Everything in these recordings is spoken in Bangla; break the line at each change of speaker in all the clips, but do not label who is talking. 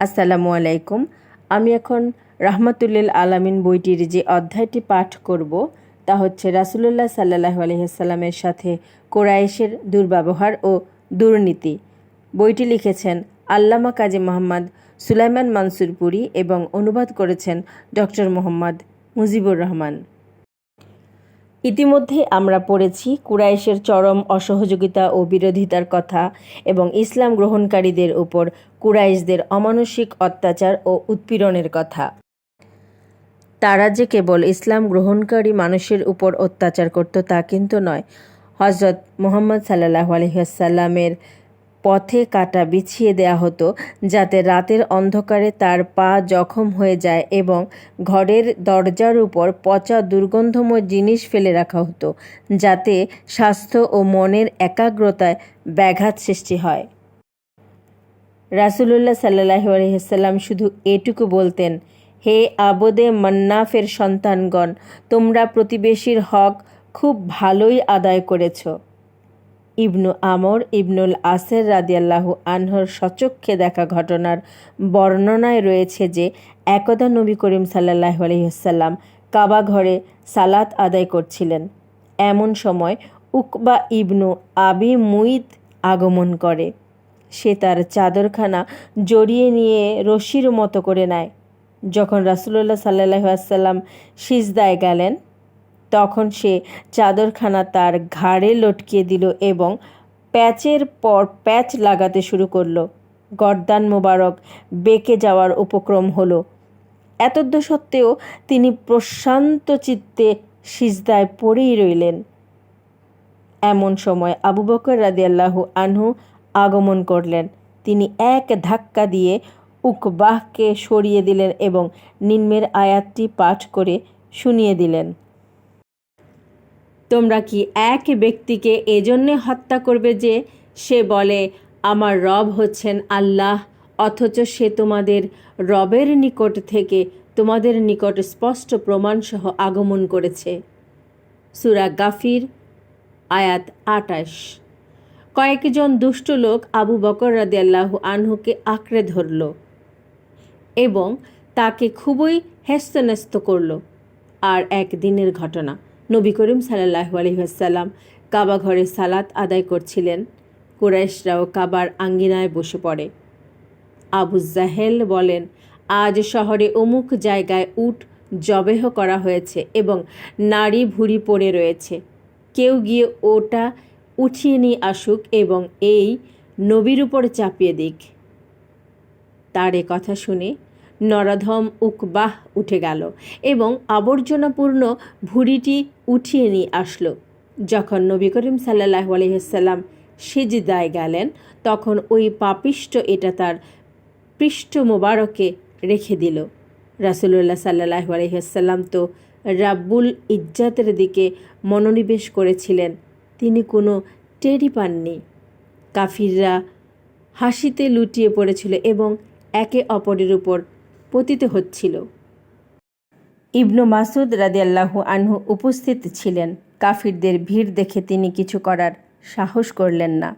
আসসালামু আলাইকুম। আমি এখন রাহমাতুল্লিল আলামিন বইটির যে অধ্যায়টি পাঠ করব, তা হচ্ছে রাসুলুল্লাহ সাল্লাহ আলহিহাসাল্লামের সাথে কোরাইশের দুর্ব্যবহার ও দুর্নীতি। বইটি লিখেছেন আল্লামা কাজী মোহাম্মদ সুলাইমান মানসুরপুরি এবং অনুবাদ করেছেন ডক্টর মোহাম্মদ মুজিবুর রহমান। ইতিমধ্যে আমরা পড়েছি কুরাইশের চরম অসহযোগিতা ও বিরোধিতার কথা এবং ইসলাম গ্রহণকারীদের উপর কুরাইশদের অমানসিক অত্যাচার ও উৎপীড়নের কথা। তারা যে কেবল ইসলাম গ্রহণকারী মানুষের উপর অত্যাচার করত তা কিন্তু নয়। হজরত মোহাম্মদ সাল্লাহ আলহিহাসাল্লামের পথে কাটা বিছিয়ে দেয়া হতো যাতে রাতের অন্ধকারে তার পা জখম হয়ে যায় এবং ঘরের দরজার উপর পচা দুর্গন্ধময় জিনিস ফেলে রাখা হতো, যাতে স্বাস্থ্য ও মনের একাগ্রতায় ব্যাঘাত সৃষ্টি হয়। রাসুলুল্লাহ সাল্লাহ আলহিহাল্লাম শুধু এটুকু বলতেন, হে আবদে মান্নাফের সন্তানগণ, তোমরা প্রতিবেশীর হক খুব ভালোই আদায় করেছ। ইবনু আমর ইবনুল আসের রাদিয়াল্লাহু আনহর সচক্ষে দেখা ঘটনার বর্ণনায় রয়েছে যে, একদা নবী করিম সাল্লাহ আলহিহাল্লাম কাবা ঘরে সালাত আদায় করছিলেন। এমন সময় উকবা ইবনু আবি মুইদ আগমন করে। সে তার চাদরখানা জড়িয়ে নিয়ে রশির মতো করে নেয়। যখন রাসুল্লাহ সাল্লাহ আসাল্লাম সিজদায় গেলেন তখন সে চাদরখানা তার ঘাড়ে লটকিয়ে দিল এবং প্যাচের পর প্যাচ লাগাতে শুরু করল। গর্দান মোবারক বেঁকে যাওয়ার উপক্রম হলো। এতদ্য সত্ত্বেও তিনি প্রশান্ত চিত্তে সিজদায় পড়েই রইলেন। এমন সময় আবু বকর রাদিয়াল্লাহু আনহু আগমন করলেন। তিনি এক ধাক্কা দিয়ে উকবাহকে সরিয়ে দিলেন এবং নিম্নের আয়াতটি পাঠ করে শুনিয়ে দিলেন। তোমরা কি এক ব্যক্তিকে এজন্যে হত্যা করবে যে সে বলে, আমার রব হচ্ছেন আল্লাহ, অথচ সে তোমাদের রবের নিকট থেকে, তোমাদের নিকট স্পষ্ট প্রমাণসহ আগমন করেছে সুরা গাফির, আয়াত আটাশ। কয়েকজন দুষ্ট লোক আবু বকর রাদিয়াল্লাহু আনহুকে আঁকড়ে ধরল এবং তাকে খুবই হেস্তন্যস্ত করল। আর একদিনের ঘটনা। নবী করিম সাল্লাহ আলহিহাসাল্লাম কাবা ঘরে সালাত আদায় করছিলেন। কুরাইশরাও কাবার আঙ্গিনায় বসে পড়ে। আবু জাহেল বলেন, আজ শহরে অমুক জায়গায় উট জবেহ করা হয়েছে এবং নারী ভুড়ি পড়ে রয়েছে। কেউ গিয়ে ওটা উঠিয়ে নিয়ে আসুক এবং এই নবীর উপর চাপিয়ে দিক। তার এ কথা শুনে নরাধম উকবাহ উঠে গেল এবং আবর্জনাপূর্ণ ভুড়িটি উঠিয়ে নিয়ে আসলো। যখন নবী করিম সাল্লাহ আলহিহাল্লাম সেজিদায় গেলেন, তখন ওই পাপিষ্ট এটা তার পৃষ্ঠ মোবারকে রেখে দিল। রাসুল্লাহ সাল্লাহ আলহিহাল্লাম তো রাব্বুল ইজ্জাতের দিকে মনোনিবেশ করেছিলেন। তিনি কোনো টেরি পাননি। কাফিররা হাসিতে লুটিয়ে পড়েছিল এবং একে অপরের উপর পতিত হচ্ছিল। ইবনু মাসুদ রাদিয়াল্লাহু আনহু উপস্থিত ছিলেন। কাফিরদের ভিড় দেখে তিনি কিছু করার সাহস করলেন না।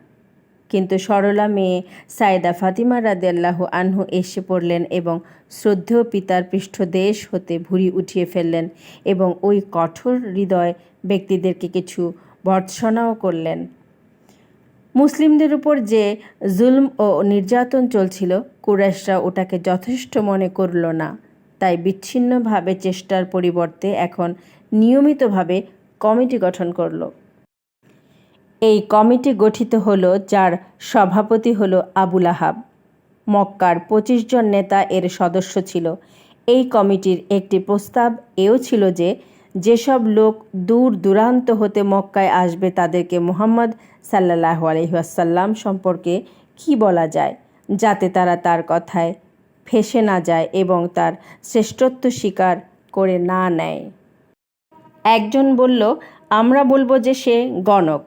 কিন্তু সরলা মেয়ে সাইদা ফাতিমা রাদিয়াল্লাহু আনহু এসে পড়লেন এবং শ্রদ্ধেয় পিতার পৃষ্ঠদেশ হতে ভুঁড়ি উঠিয়ে ফেললেন এবং ওই কঠোর হৃদয় ব্যক্তিদেরকে কিছু ভর্ৎসনাও করলেন। মুসলিমদের উপর যে জুলম ও নির্যাতন চলছিল, কুরাইশরা ওটাকে যথেষ্ট মনে করল না। তাই বিচ্ছিন্নভাবে চেষ্টার পরিবর্তে এখন নিয়মিতভাবে কমিটি গঠন করল। এই কমিটি গঠিত হলো, যার সভাপতি হলো আবুল আহাব। মক্কার পঁচিশ জন নেতা এর সদস্য ছিল। এই কমিটির একটি প্রস্তাব এও ছিল যে যেসব লোক দূর দূরান্ত হতে মক্কায় আসবে তাদেরকে মোহাম্মদ সাল্লাহ আলহিহাসাল্লাম সম্পর্কে কি বলা যায়? যাতে তারা তার কথায় ফেসে না যায় এবং তার শ্রেষ্ঠত্ব স্বীকার করে না নেয়। একজন বলল, আমরা বলব যে সে গণক।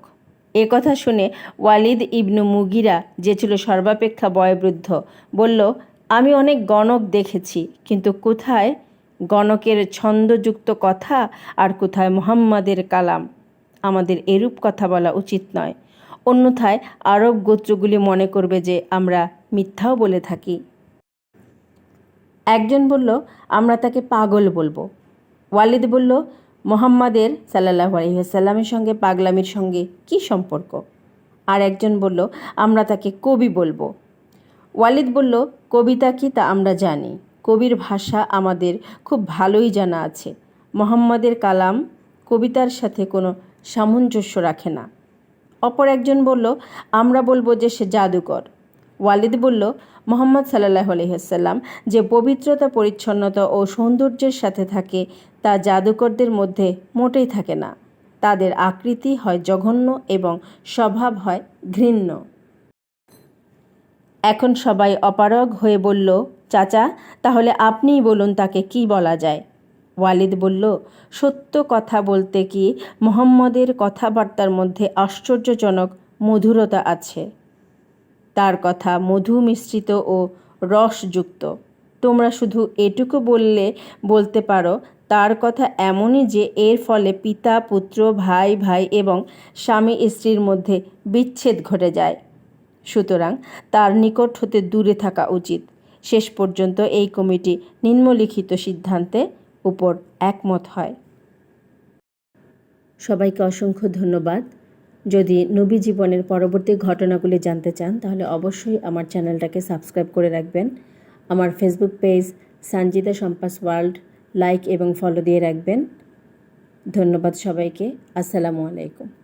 এ কথা শুনে ওয়ালিদ ইবনু মুগিরা, যে ছিল সর্বাপেক্ষা বয়োবৃদ্ধ, বলল, আমি অনেক গণক দেখেছি, কিন্তু কোথায় গণকের ছন্দযুক্ত কথা আর কোথায় মোহাম্মদের কালাম। আমাদের এরূপ কথা বলা উচিত নয়। অন্যথায় আরব গোত্রগুলি মনে করবে যে আমরা মিথ্যাও বলে থাকি। একজন বলল, আমরা তাকে পাগল বলব। ওয়ালিদ বলল, মোহাম্মদের সাল্লাহ আলহিহাসাল্লামের সঙ্গে পাগলামির সঙ্গে কি সম্পর্ক? আর একজন বলল, আমরা তাকে কবি বলব। ওয়ালিদ বলল, কবিতা কি তা আমরা জানি। কবির ভাষা আমাদের খুব ভালোই জানা আছে। মোহাম্মদের কালাম কবিতার সাথে কোনো সামঞ্জস্য রাখে না। অপর একজন বলল, আমরা বলব যে সে জাদুকর। ওয়ালিদ বলল, মোহাম্মদ সাল্লাহ আলহিহাসাল্লাম যে পবিত্রতা, পরিচ্ছন্নতা ও সৌন্দর্যের সাথে থাকে, তা জাদুকরদের মধ্যে মোটেই থাকে না। তাদের আকৃতি হয় জঘন্য এবং স্বভাব হয় ঘৃণ্য। এখন সবাই অপারগ হয়ে বলল চাচা, তাহলে আপনিই বলুন তাকে কি বলা যায়। ওয়ালিদ বলল, সত্য কথা বলতে কি মোহাম্মদের কথাবার্তার মধ্যে আশ্চর্যজনক মধুরতা আছে। তার কথা মধু মিশ্রিত ও রসযুক্ত। তোমরা শুধু এটুকু বললে, বলতে পারো, তার কথা এমনই যে এর ফলে পিতা, পুত্র, ভাই ভাই এবং স্বামী, স্ত্রীর মধ্যে বিচ্ছেদ ঘটে যায়। সুতরাং তার নিকট হতে দূরে থাকা উচিত। শেষ পর্যন্ত এই কমিটি নিম্নলিখিত সিদ্ধান্তে উপর একমত হয়। সবাইকে অসংখ্য ধন্যবাদ। যদি নবী জীবনের পরবর্তী ঘটনাগুলি জানতে চান, তাহলে অবশ্যই আমার চ্যানেলটাকে সাবস্ক্রাইব করে রাখবেন। আমার Facebook page Sanjita Sampas world like এবং ফলো দিয়ে রাখবেন। ধন্যবাদ সবাইকে। আসসালামু আলাইকুম।